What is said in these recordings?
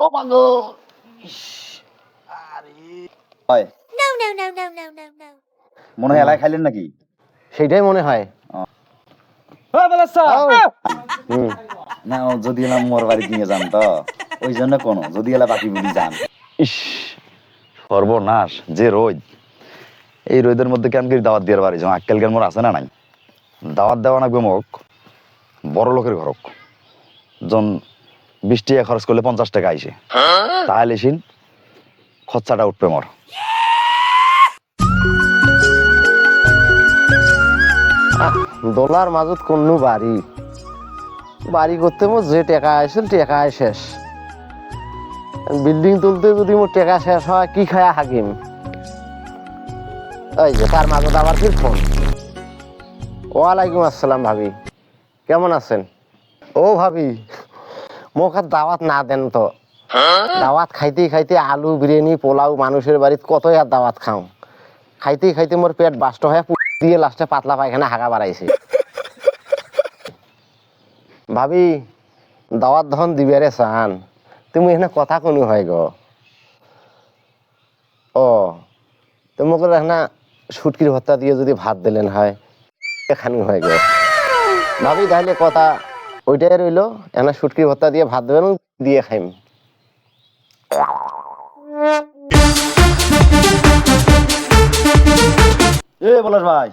ও মাগো হয় No, no, no, no, no, no, no. মনে হয় এলাই খাইলেন নাকি? সেইটাই মনে হয়। না ও যদি এলা মোর বাড়ি নিয়ে যান তো। ওই জন্য কোনো যদি এলা বাকি বুড়ি যান। ইস সর্বনাশ যে রোদ। এই রোদের মধ্যে কেন করে দাওয়াত দিয়ে বাড়ি যাও? আক্কেল কেন মোর আছে না নাই? দাওয়াত দেওয়া নাকবে মোক বড় লোকের ঘরক। জন বিশ টাকা খরচ করলে পঞ্চাশ টাকা আইসে। তাহলে সিন খরচাটা উঠবে মোর। দোলার মাজত কোনো বাড়ি। বাড়ি করতে মোর যে টাকা শেষ। বিল্ডিং তুলতে যদি মোর টাকা শেষ হয় কি খায়া হাকিম এই যে তার মাজত আবার কি ফোন? ওয়ালাইকুম আসসালাম ভাবি। কেমন আছেন? ও ভাবি মোক দাওয়াত না দেন তো। দাওয়াত খাইতে খাইতে আলু বিরিয়ানি পোলাও মানুষের বাড়িতে কতই আর দাওয়াত খাও। খাইতে খাইতে মোর পেট বাস্ট হয়ে দিয়ে লাস্টে পাতলা পায়খানা হাগা বাড়াইছে। ভাবি দাওয়াত ধন দিবে রে চান। তুমি এখানে কথা কোনো হয় গো। ও তো মোক এখানে সুটকির ভত্তা দিয়ে যদি ভাত দিলেন হয় এখানে হয় গো। ভাবি তাহলে কথা ওইটাই রইল। এখানে সুটকির ভত্তা দিয়ে ভাত দেবেন দিয়ে খাইম। এ পলাশ ভাই।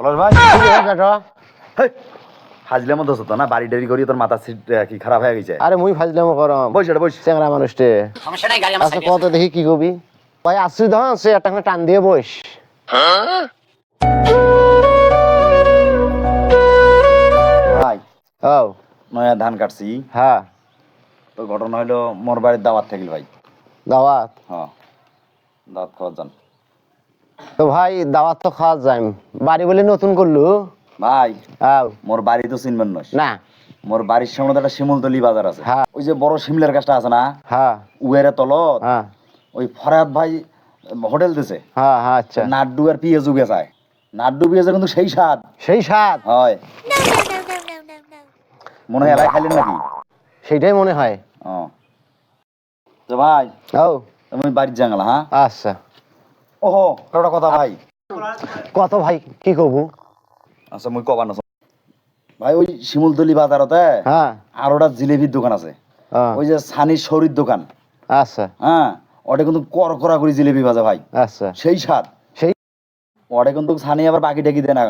পলাশ ভাই। বেটা হাজলে মতো তো না? বাড়ি ডাড়ি করি তোর মাথা সিট কি খারাপ হয়ে গেছে? আরে মুই ফাজলাম করম। বইস এটা বইস চেংরা মানুষটে। সমস্যা নাই গাড়ি আমার আচ্ছা কত দেখি কি কবি? ভাই আসছি ধন সে একটা টান দিয়ে বস ভাই ও নয়া ধান কাটছি। হ্যাঁ। তো ঘটনা হলো মোর বাড়ির দাওয়াত থাকিল ভাই। দাওয়াত? হ্যাঁ। দাওয়াত খাওয়ার যান তো ভাই দাওয়াত তো খাওয়া যাই বাড়ি বলে নতুন করলু? ভাই আও। মোর বাড়ি তো চিনবেন নয় না। মোর বাড়ির সামনে একটা শিমুলতলি বাজার আছে। হ্যাঁ। ওই যে বড় শিমলের গাছটা আছে না? হ্যাঁ। উয়ের তলত। হ্যাঁ। ওই ফরাদ ভাই হোটেল দিছে। হ্যাঁ হ্যাঁ আচ্ছা। নাড্ডু আর পিএজু গেছায় নাড্ডু পিএজু কিন্তু সেই স্বাদ। সেই স্বাদ? হয়। মনে হয় এলাই খাইলেন নাকি? সেইটাই মনে হয়। ও। তো ভাই ও তুমি বাড়ির জাঙ্গালা হ্যাঁ? আচ্ছা। ওহো একটা কথা ভাই। কত ভাই কি কবু? আচ্ছা মুই কবার নছ ভাই ওই শিমুলতলি বাজারতে হ্যাঁ। আর ওটা জিলেবির দোকান আছে। ওই যে সানির শরীর দোকান। আচ্ছা। হ্যাঁ ওটা কিন্তু কর করা করে জিলেবি ভাজা ভাই। আচ্ছা। সেই স্বাদ। সেই ওটা কিন্তু সানি আবার বাকি টাকি দেয় না।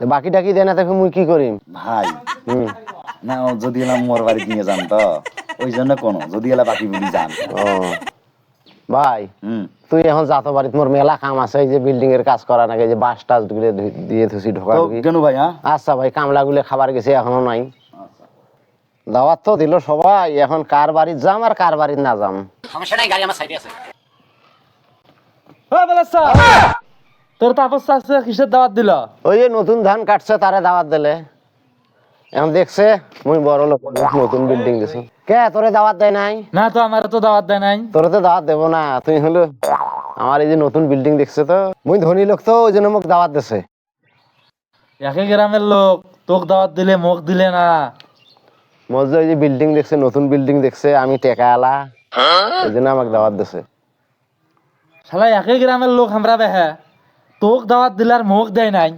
বাকি টাকি দেয় না তাকে মুই কি করিম? ভাই হুম। না ও যদি এলাম মোর বাড়ি নিয়ে যান তো। ওই জন্য কোনো যদি এলা বাকি বুড়ি যান। ভাই তুই এখন যাতো বাড়িত মোর মেলা কাম আছে এই যে বিল্ডিং এর কাজ করা নাকি যে বাস টাসগুলো দিয়ে থুসি ঢোকা কেন ভাই হ্যাঁ? আচ্ছা ভাই কামলা গুলো খাবার গেছে এখনও নাই। দাওয়াত তো দিল সবাই এখন কার বাড়ির যাম আর কার বাড়ির না যাম? সমস্যা নাই গাড়ি আমার সাইডে আছে। তোর তাপস আছে কিসের দাওয়াত দিল? ওই যে নতুন ধান কাটছে তারে দাওয়াত দিলে। এখন দেখছে মুই বড় লোক নতুন বিল্ডিং দিছে। কে তোরে দাওয়াত দেয় নাই? না তো আমার তো দাওয়াত দেয় নাই। তোরে তো দাওয়াত দেবো না তুই হলো আমার এই যে নতুন বিল্ডিং দেখছে তো মুই ধনী লোক তো ওই জন্য মোক দাওয়াত দিছে। একই গ্রামের লোক তোক দাওয়াত দিলে মোক দিলে না। মোর যে ওই যে বিল্ডিং দেখছে নতুন বিল্ডিং দেখছে আমি টেকা আলা ওই জন্য আমাকে দাওয়াত দিছে। শালা একই গ্রামের লোক আমরা বেহে। তোক দাওয়াত দিলে আর মোক দেয় নাই।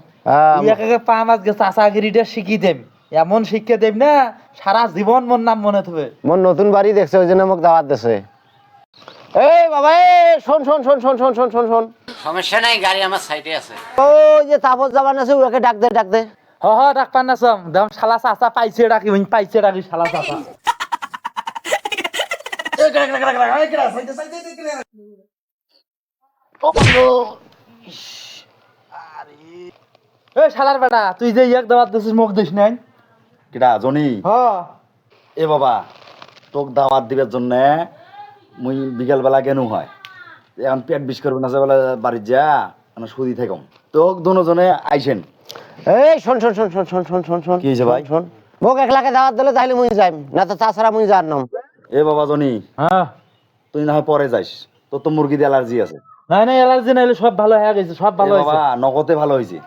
একে পা মাছ গে চাচাগিরিটা শিখি দেম। এমন শিক্ষা দেব না সারা জীবন মোর নাম মনে থাকবে। মোর নতুন বাড়ি দেখছে ওই জন্য মোক দাওয়াত দিছে। এই বাবা এ শোন শোন শোন শোন শোন শোন শোন শোন। সমস্যা নাই গাড়ি আমার সাইডে আছে। ওই যে তাপস জাবান আছে ওকে ডাক দে ডাক দে। হ হ ডাক পান নাচম দাম শালা চাচা পাইছে ডাকি হইন পাইছে ডাকি শালা চাচা। ও এ শালার বেটা তুই যে ইয়াক দাওয়াত দিছিস মোক দিস নাই? কিটা জনি? হ। এ বাবা তোক দাওয়াত দিবার জন্য মুই বিকেল বেলা কেন হয়। এখন পেট বিষ করবে না বলে বাড়ির যা মানে সুদি থাকম তোক দুজনে আইসেন। এই শোন শোন শোন শোন শোন শোন শোন। শোন কি ভাই? শোন মোক একলাকে দাওয়াত দিলে তাহলে মুই যাইম না তো তাছাড়া মুই যার নাম। এ বাবা জনি। হ্যাঁ তুই না হয় পরে যাইস। তোর তো মুরগিতে অ্যালার্জি আছে। নাই নাই অ্যালার্জি নাইলে সব ভালো হয়ে গেছে সব ভালো হয়েছে। বাবা নগদে ভালো হয়েছে।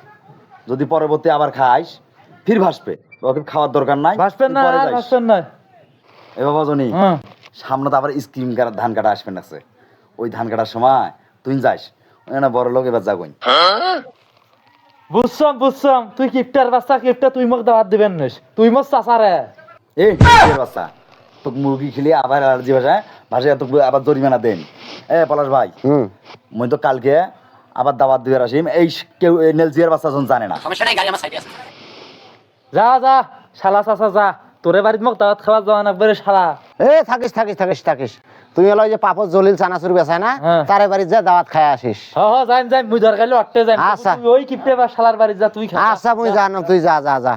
যদি পরবর্তী আবার খাইস ফির ভাসবে। ওকে খাওয়ার দরকার নাই ভাসবেন না পরে আর ভাসবেন না। এ বাবা জনি হ্যাঁ। সামনে তো আবার কাটা ধান কাটা আসবেন আছে ওই ধান কাটার সময় তুই যাস না বড় লোক এবার যাগোই। বুঝছম বুঝছম। তুই কিপটার বাচ্চা কিপটা তুই মোক দাওয়াত দিবেন নিস তুই মোর চাচা রে। এই বাচ্চা তোকে মুরগি খেলে আবার অ্যালার্জি ভাষায় ভাষায় তোকে আবার জরিমানা দেন। এ পলাশ ভাই মুই তো কালকে আবার দাওয়াত দিয়ে আসিম। এই কেউ নেলজিয়ার বাচ্চা যখন জানে না। সমস্যা নাই গাড়ি আমার সাইডে আছে। যা যা শালা চাচা যা। তোরে বাড়িত মোক দাওয়াত খাওয়া যাওয়া না বেড়ে শালা। এ থাকিস থাকিস থাকিস থাকিস। তুই হলো ওই যে পাপর জলিল চানাচুর বেচায় না হ্যাঁ। তারে বাড়ি যা দাওয়াত খাই আসিস। হ হ যাইম যাইম মুই দরকার হলে অট্টে যাইম। আচ্ছা। তুই ওই কিপটে বা শালার বাড়ি যা তুই খা। আচ্ছা মুই জানো তুই যা যা যা।